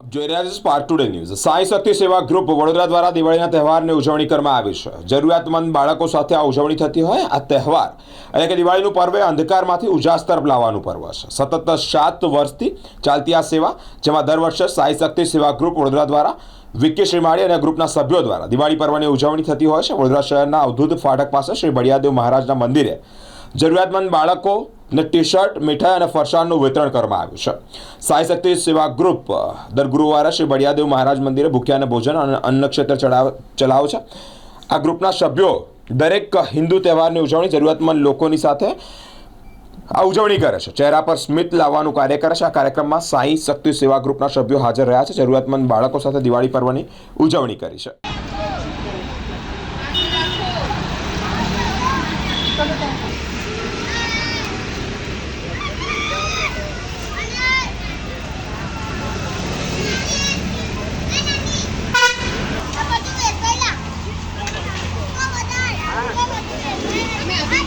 જોઈ રહ્યા છે spark today news Sai Shakti Seva group Vadodara દ્વારા દિવાળીના તહેવારની ઉજવણી કરવામાં આવી છે. જરૂરિયાતમંદ બાળકો સાથે આ ઉજવણી થતી હોય, આ તહેવાર, એટલે કે દિવાળીનું પર્વ એ અંધકારમાંથી ઉજાસ તરફ લાવવાનું પર્વ છે. સતત સાત વર્ષથી ચાલતી આ સેવા, જેમાં દર વર્ષે સાંઈ શક્તિ સેવા ગ્રુપ વડોદરા દ્વારા વિકે શ્રીમાળી અને ગ્રુપના સભ્યો દ્વારા દિવાળી પર્વની ઉજવણી થતી હોય છે. વડોદરા શહેરના અવધૂત ફાટક પાસે શ્રી બળિયાદેવ મહારાજના મંદિરે. જરૂરિયાતમંદ બાળકો ને ટી શર્ટ મીઠાઈ અને ફરસાણનું વિતરણ કરવામાં આવ્યું છે. સાઈ શક્તિ સેવા ગ્રુપ, દર ગુરુવારે શ્રી બળિયાદેવ મહારાજ મંદિરે ભૂખ્યાને ભોજન અને અન્ન ક્ષેત્ર ચલાવે છે. આ ગ્રુપના સભ્યો દરેક હિન્દુ તહેવારની ઉજવણી જરૂરિયાતમંદ લોકોની સાથે આ ઉજવણી કરે છે. ચહેરા પર સ્મિત લાવવાનું કાર્ય કરે છે. આ કાર્યક્રમમાં સાઈ શક્તિ સેવા ગ્રુપના સભ્યો હાજર રહ્યા છે. જરૂરિયાતમંદ બાળકો સાથે દિવાળી પર્વની ઉજવણી કરી છે.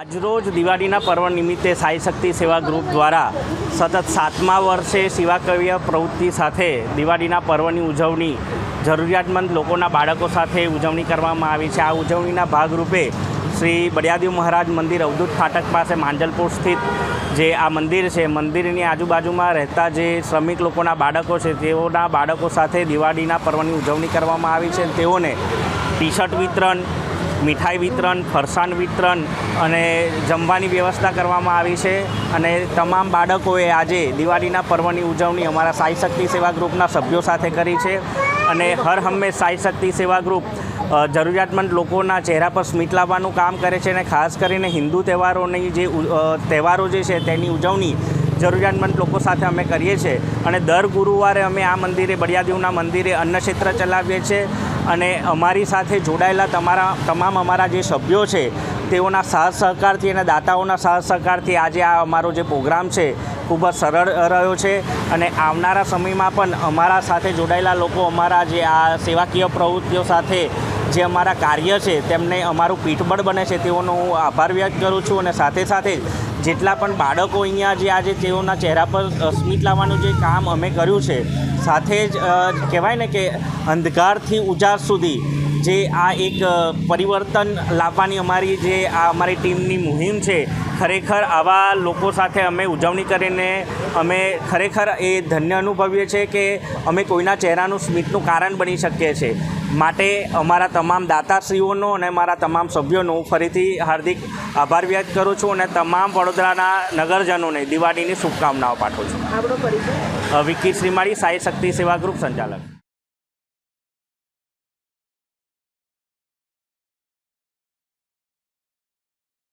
આજરોજ દિવાળીના પર્વ નિમિત્તે સાઈ શક્તિ સેવા ગ્રુપ દ્વારા સતત સાતમા વર્ષે સેવાકીય પ્રવૃત્તિ સાથે દિવાળીના પર્વની ઉજવણી જરૂરિયાતમંદ લોકોના બાળકો સાથે ઉજવણી કરવામાં આવી છે. આ ઉજવણીના ભાગરૂપે શ્રી બળિયાદેવ મહારાજ મંદિર અવધૂત ફાટક પાસે માંજલપુર સ્થિત જે આ મંદિર છે, મંદિરની આજુબાજુમાં રહેતા જે શ્રમિક લોકોના બાળકો છે, તેઓના બાળકો સાથે દિવાળીના પર્વની ઉજવણી કરવામાં આવી છે તેઓને ટી શર્ટ વિતરણ મીઠાઈ વિતરણ, ફરસાણ વિતરણ અને જમવાની વ્યવસ્થા કરવામાં આવી છે. અને તમામ બાળકોએ આજે દિવાળીના પર્વની ઉજવણી અમારા સાઈ શક્તિ સેવા ગ્રુપના સભ્યો સાથે કરી છે. અને હર હંમેશ સાઈ શક્તિ સેવા ગ્રુપ જરૂરિયાતમંદ લોકોના ચહેરા પર સ્મિત લાવવાનું કામ કરે છે અને ખાસ કરીને હિન્દુ તહેવારોની જે તહેવારો જે છે તેની ઉજવણી જરૂરિયાતમંદ લોકો સાથે અમે કરીએ છીએ. અને દર ગુરુવારે અમે આ મંદિરે, બળિયાદેવના મંદિરે અન્નક્ષેત્ર ચલાવીએ છીએ. અને અમારી સાથે જોડાયેલા તમારા, તમામ અમારા જે સભ્યો છે, તેઓના સાથ સહકારથી અને દાતાઓના સાથ સહકારથી આજે આ અમારો જે પ્રોગ્રામ છે, ખૂબ જ સરળ રહ્યો છે. અને આવનારા સમયમાં પણ અમારા સાથે જોડાયેલા લોકો અમારા જે આ સેવાકીય પ્રવૃત્તિઓ સાથે જે અમારા કાર્ય છે, તેમને અમારું પીઠબળ બને છે, તેઓનો હું આભાર વ્યક્ત કરું છું અને સાથે સાથે જ જેટલા પણ બાળકો અહીંયા જે આજે તેઓના ચહેરા પર સ્મિત લાવવાનું જે કામ અમે કર્યું છે, સાથે જ કહેવાય ને કે અંધકારથી ઉજાસ સુધી જે આ એક પરિવર્તન લાવવાની અમારી જે આ અમારી ટીમની મુહિમ છે, ખરેખર આવા લોકો સાથે અમે ઉજવણી કરીને અમે ખરેખર એ ધન્ય અનુભવીએ છીએ કે અમે કોઈના ચહેરાનું સ્મિતનું કારણ બની શકીએ છીએ. માટે અમારા તમામ દાતાશ્રીઓનો અને મારા તમામ સભ્યોનો હું ફરીથી હાર્દિક આભાર વ્યક્ત કરું છું અને તમામ વડોદરાના નગરજનોને દિવાળીની શુભકામનાઓ પાઠવું છું. વિક્કી શ્રીમાળી સાઈ શક્તિ સેવા ગ્રુપ સંચાલક.